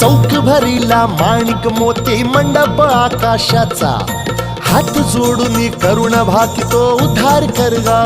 चौक भरीला माणिक मोती मंडप आकाशाचा. हात जोडून करुण भाकितो उद्धार कर गाव.